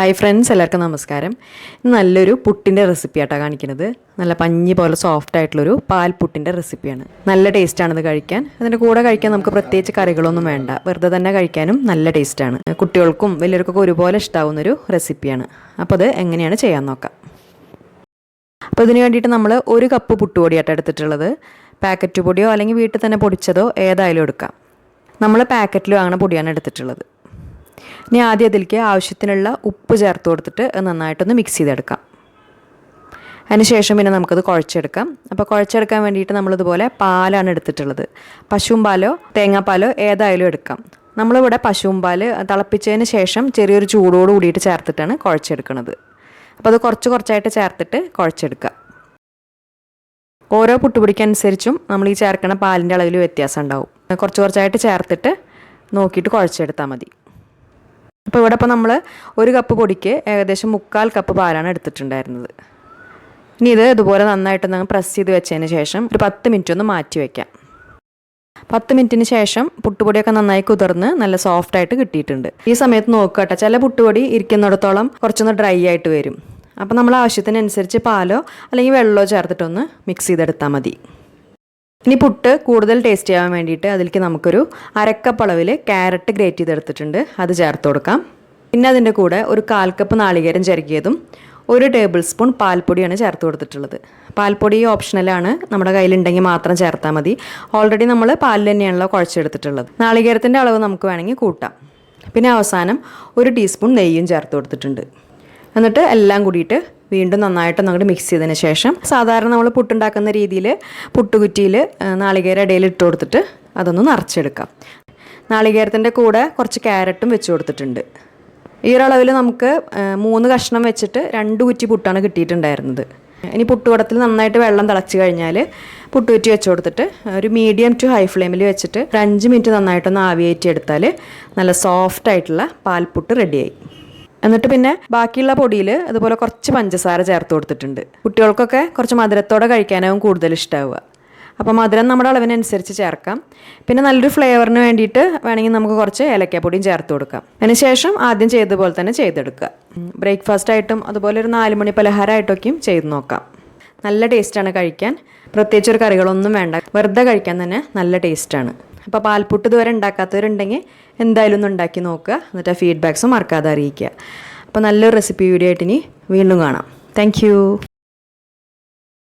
Hi friends എല്ലാവർക്കും നമസ്കാരം. നല്ലൊരു പുട്ടിന്റെ റെസിപ്പി ആയിട്ടാണ് കാണിക്കുന്നത്. നല്ല പഞ്ഞി പോലെ സോഫ്റ്റ് ആയിട്ടുള്ളൊരു പാൽ പുട്ടിന്റെ റെസിപ്പിയാണ് നല്ല ടേസ്റ്റാണ് ഇത് കഴിക്കാൻ. അതിന്റെ കൂടെ കഴിക്കാൻ നമുക്ക് പ്രത്യേകിച്ച് കറികളൊന്നും വേണ്ട. വെറുതെ തന്നെ കഴിക്കാനും നല്ല ടേസ്റ്റാണ് കുട്ടികൾക്കും വലിയവർക്കൊക്കെ ഒരുപോലെ ഇഷ്ടാവുന്നൊരു റെസിപ്പിയാണ് അപ്പോൾ അത് എങ്ങനെയാണ് ചെയ്യാൻ നോക്കാം. അപ്പോൾ ഇതിന് വേണ്ടിയിട്ട് നമ്മൾ ഒരു കപ്പ് പുട്ടുപൊടിയായിട്ട് എടുത്തിട്ടുള്ളത്. പാക്കറ്റ് പൊടിയോ അല്ലെങ്കിൽ വീട്ടിൽ തന്നെ പൊടിച്ചതോ ഏതായാലും എടുക്കാം. നമ്മൾ പാക്കറ്റിൽ വാങ്ങുന്ന പൊടിയാണ് എടുത്തിട്ടുള്ളത്. ഇനി ആദ്യം അതിലേക്ക് ആവശ്യത്തിനുള്ള ഉപ്പ് ചേർത്ത് കൊടുത്തിട്ട് നന്നായിട്ടൊന്ന് മിക്സ് ചെയ്തെടുക്കാം. അതിന് ശേഷം പിന്നെ നമുക്കത് കുഴച്ചെടുക്കാം. അപ്പോൾ കുഴച്ചെടുക്കാൻ വേണ്ടിയിട്ട് നമ്മളിതുപോലെ പാലാണ് എടുത്തിട്ടുള്ളത്. പശുവും പാലോ തേങ്ങാപ്പാലോ ഏതായാലും എടുക്കാം. നമ്മളിവിടെ പശുവും പാൽ തിളപ്പിച്ചതിന് ശേഷം ചെറിയൊരു ചൂടോട് കൂടിയിട്ട് ചേർത്തിട്ടാണ് കുഴച്ചെടുക്കുന്നത് അപ്പോൾ അത് കുറച്ച് കുറച്ചായിട്ട് ചേർത്തിട്ട് കുഴച്ചെടുക്കുക ഓരോ പുട്ടുപിടിക്കനുസരിച്ചും നമ്മൾ ഈ ചേർക്കുന്ന പാലിന്റെ അളവിൽ വ്യത്യാസം ഉണ്ടാവും. കുറച്ച് കുറച്ചായിട്ട് ചേർത്തിട്ട് നോക്കിയിട്ട് കുഴച്ചെടുത്താൽ മതി. അപ്പോൾ ഇവിടെ ഇപ്പോൾ നമ്മൾ ഒരു കപ്പ് പൊടിക്ക് ഏകദേശം മുക്കാൽ കപ്പ് പാലാണ് എടുത്തിട്ടുണ്ടായിരുന്നത്. ഇനി ഇത് ഇതുപോലെ നന്നായിട്ട് നമ്മൾ പ്രസ് ചെയ്ത് വെച്ചതിന് ശേഷം ഒരു പത്ത് മിനിറ്റ് ഒന്ന് മാറ്റി വയ്ക്കാം പത്ത് മിനിറ്റിന് ശേഷം പുട്ടുപൊടിയൊക്കെ നന്നായി കുതിർന്ന് നല്ല സോഫ്റ്റ് ആയിട്ട് കിട്ടിയിട്ടുണ്ട്. ഈ സമയത്ത് നോക്കുക കേട്ടോ ചില പുട്ടുപൊടി ഇരിക്കുന്നിടത്തോളം കുറച്ചൊന്ന് ഡ്രൈ ആയിട്ട് വരും. അപ്പോൾ നമ്മൾ ആവശ്യത്തിനനുസരിച്ച് പാലോ അല്ലെങ്കിൽ വെള്ളമോ ചേർത്തിട്ടൊന്ന് മിക്സ് ചെയ്തെടുത്താൽ മതി. ഇനി പുട്ട് കൂടുതൽ ടേസ്റ്റ് ചെയ്യാൻ വേണ്ടിയിട്ട് അതിലേക്ക് നമുക്കൊരു അരക്കപ്പളവിൽ ക്യാരറ്റ് ഗ്രേറ്റ് ചെയ്തെടുത്തിട്ടുണ്ട്. അത് ചേർത്ത് കൊടുക്കാം. പിന്നെ അതിന്റെ കൂടെ ഒരു കാൽ കപ്പ് നാളികേരം ചെറുക്കിയതും ഒരു ടേബിൾ സ്പൂൺ പാൽപ്പൊടിയാണ് ചേർത്ത് കൊടുത്തിട്ടുള്ളത്. പാൽപ്പൊടി ഓപ്ഷണലാണ് നമ്മുടെ കയ്യിലുണ്ടെങ്കിൽ മാത്രം ചേർത്താൽ മതി. ഓൾറെഡി നമ്മൾ പാലിൽ തന്നെയാണല്ലോ കുഴച്ചെടുത്തിട്ടുള്ളത്. നാളികേരത്തിന്റെ അളവ് നമുക്ക് വേണമെങ്കിൽ കൂട്ടാം. പിന്നെ അവസാനം ഒരു ടീസ്പൂൺ നെയ്യും ചേർത്ത് കൊടുത്തിട്ടുണ്ട്. എന്നിട്ട് എല്ലാം കൂടിയിട്ട് വീണ്ടും നന്നായിട്ട് അങ്ങോട്ട് മിക്സ് ചെയ്തതിന് ശേഷം സാധാരണ നമ്മൾ പുട്ടുണ്ടാക്കുന്ന രീതിയിൽ പുട്ടുകുറ്റിയിൽ നാളികേര ഇടയിൽ ഇട്ട് കൊടുത്തിട്ട് അതൊന്ന് നിറച്ചെടുക്കാം. നാളികേരത്തിന്റെ കൂടെ കുറച്ച് ക്യാരറ്റും വെച്ച് കൊടുത്തിട്ടുണ്ട്. ഈ ഒരളവിൽ നമുക്ക് മൂന്ന് കഷ്ണം വെച്ചിട്ട് രണ്ട് കുറ്റി പുട്ടാണ് കിട്ടിയിട്ടുണ്ടായിരുന്നത്. ഇനി പുട്ടുകുടത്തിൽ നന്നായിട്ട് വെള്ളം തിളച്ച് കഴിഞ്ഞാൽ പുട്ടുകുറ്റി വെച്ച് കൊടുത്തിട്ട് ഒരു മീഡിയം ടു ഹൈ ഫ്ലെയിമിൽ വെച്ചിട്ട് ഒരു അഞ്ച് മിനിറ്റ് നന്നായിട്ടൊന്ന് ആവിയേറ്റി എടുത്താൽ നല്ല സോഫ്റ്റ് ആയിട്ടുള്ള പാൽപുട്ട് റെഡിയായി എന്നിട്ട് പിന്നെ ബാക്കിയുള്ള പൊടിയിൽ അതുപോലെ കുറച്ച് പഞ്ചസാര ചേർത്ത് കൊടുത്തിട്ടുണ്ട്. കുട്ടികൾക്കൊക്കെ കുറച്ച് മധുരത്തോടെ കഴിക്കാനാവും കൂടുതൽ ഇഷ്ടമാവുക അപ്പോൾ മധുരം നമ്മുടെ അളവിനനുസരിച്ച് ചേർക്കാം. പിന്നെ നല്ലൊരു ഫ്ലേവറിന് വേണ്ടിയിട്ട് വേണമെങ്കിൽ നമുക്ക് കുറച്ച് ഏലക്കാപ്പൊടിയും ചേർത്ത് കൊടുക്കാം. അതിനുശേഷം ആദ്യം ചെയ്തതുപോലെ തന്നെ ചെയ്തെടുക്കുക. ബ്രേക്ക്ഫാസ്റ്റ് ആയിട്ടും അതുപോലെ ഒരു നാല് മണി പലഹാരമായിട്ടൊക്കെയും ചെയ്ത് നോക്കാം. നല്ല ടേസ്റ്റാണ് കഴിക്കാൻ. പ്രത്യേകിച്ച് ഒരു കറികളൊന്നും വേണ്ട. വെറുതെ കഴിക്കാൻ തന്നെ നല്ല ടേസ്റ്റാണ് അപ്പോൾ പാൽപുട്ട് ഇതുവരെ ഉണ്ടാക്കാത്തവരുണ്ടെങ്കിൽ എന്തായാലും ഒന്ന് ഉണ്ടാക്കി നോക്കുക. എന്നിട്ട് ആ ഫീഡ്ബാക്സും മറക്കാതെ അറിയിക്കുക. അപ്പോൾ നല്ലൊരു റെസിപ്പി വീഡിയോ ആയിട്ട് ഇനി വീണ്ടും കാണാം. താങ്ക്